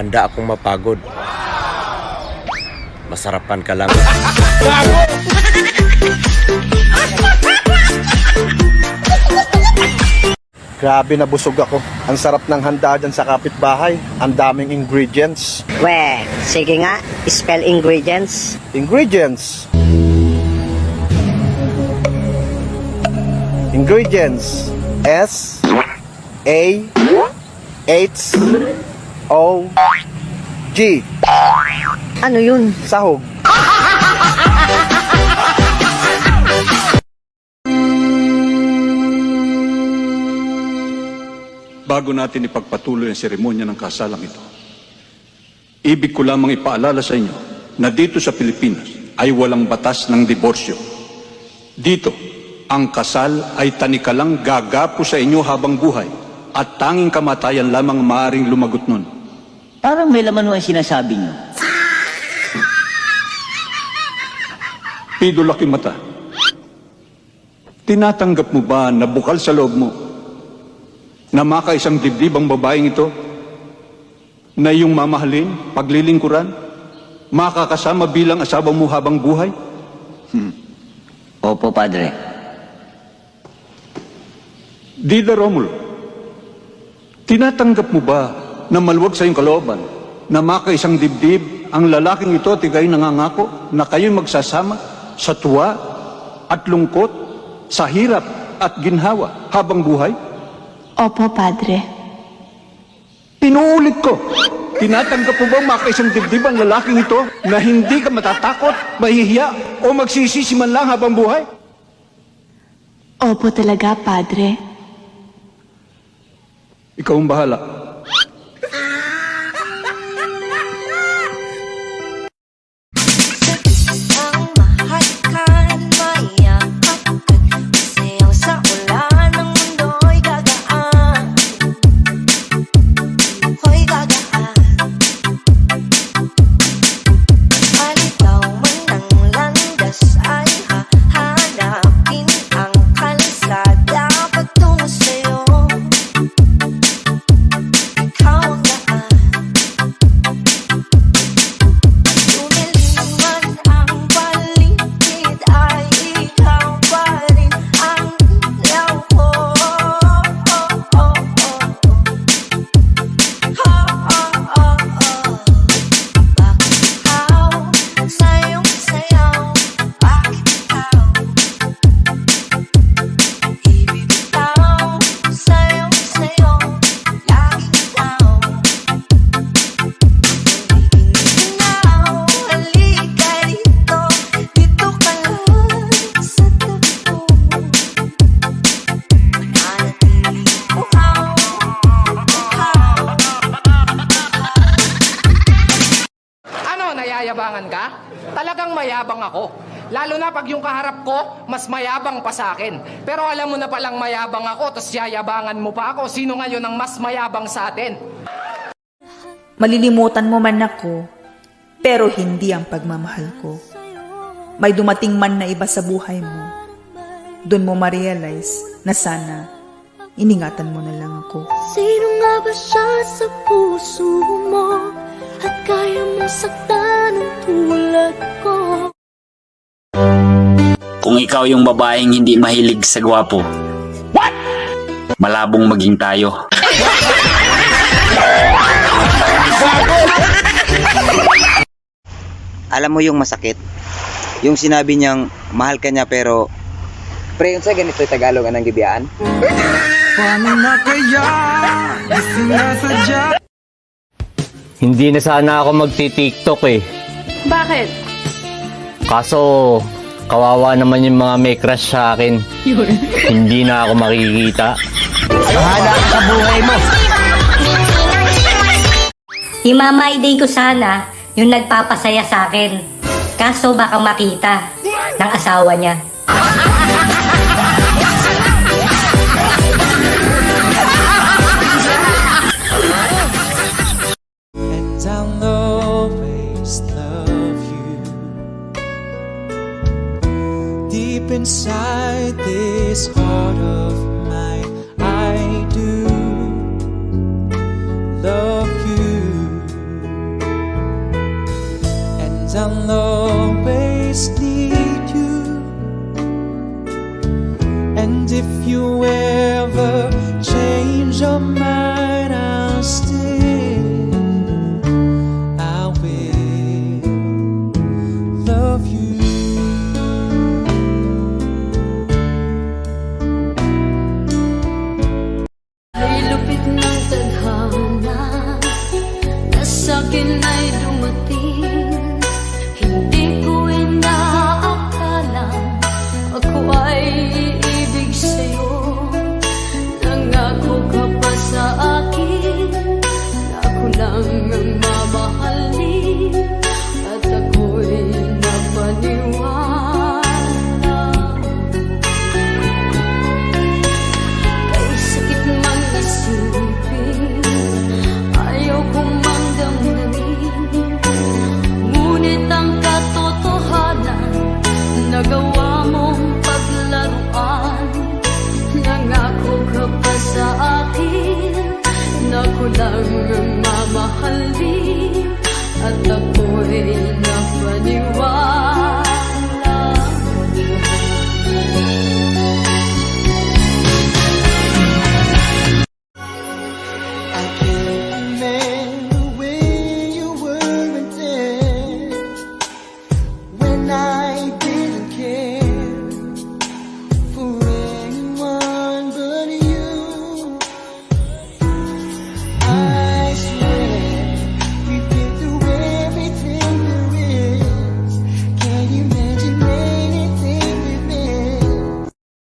Handa akong mapagod. Masarapan ka lang. Grabe nabusog ako. Ang sarap ng handa dyan sa kapitbahay. Ang daming ingredients. We, sige nga, spell ingredients. Ingredients. Ingredients. S A H O G. Ano yun? Sahog. bago natin ipagpatuloy ang seremonya ng kasalang ito. Ibig ko lamang ipaalala sa inyo na dito sa Pilipinas ay walang batas ng diborsyo. Dito, ang kasal ay tanikalang gagapo sa inyo habang buhay at tanging kamatayan lamang maaring lumagot nun. Parang may laman mo ang sinasabi niyo. Pido laki mata. Tinatanggap mo ba na bukal sa loob mo na makaisang dibdib ang babaeng ito na iyong mamahalin, paglilingkuran, makakasama bilang asawa mo habang buhay? Opo, Padre. Dida Romulo, tinatanggap mo ba na maluwag sa iyong kalooban na makaisang dibdib ang lalaking ito at ikay nangangako na kayo'y magsasama sa tuwa at lungkot, sa hirap at ginhawa habang buhay? Opo, Padre. Pinuulit ko, tinatanggap mo ba makaisang dibdib ang lalaking ito na hindi ka matatakot, mahihiya o magsisisi man lang habang buhay? Opo talaga, Padre. Ikaw ang bahala. Nayayabangan ka? Talagang mayabang ako. Lalo na pag yung kaharap ko, mas mayabang pa sa akin. Pero alam mo na palang mayabang ako, tapos yayabangan mo pa ako. Sino ngayon ang mas mayabang sa atin? Malilimutan mo man ako, pero hindi ang pagmamahal ko. May dumating man na iba sa buhay mo, doon mo ma-realize na sana iningatan mo na lang ako. Sino nga ba siya sa puso mo? At kaya mong saktan ng tulad ko? Kung ikaw yung babaeng hindi mahilig sa gwapo. What? Malabong maging tayo. Alam mo yung masakit? Yung sinabi niyang mahal ka niya pero Pre, yun sa ganito yung Tagalog anang gibiyaan? Hindi na sana ako magti-tiktok eh. Bakit? Kaso, kawawa naman yung mga may crush sa akin. Hindi na ako makikita. Imamay day ko sana yung nagpapasaya sa akin. Kaso baka makita ng asawa niya.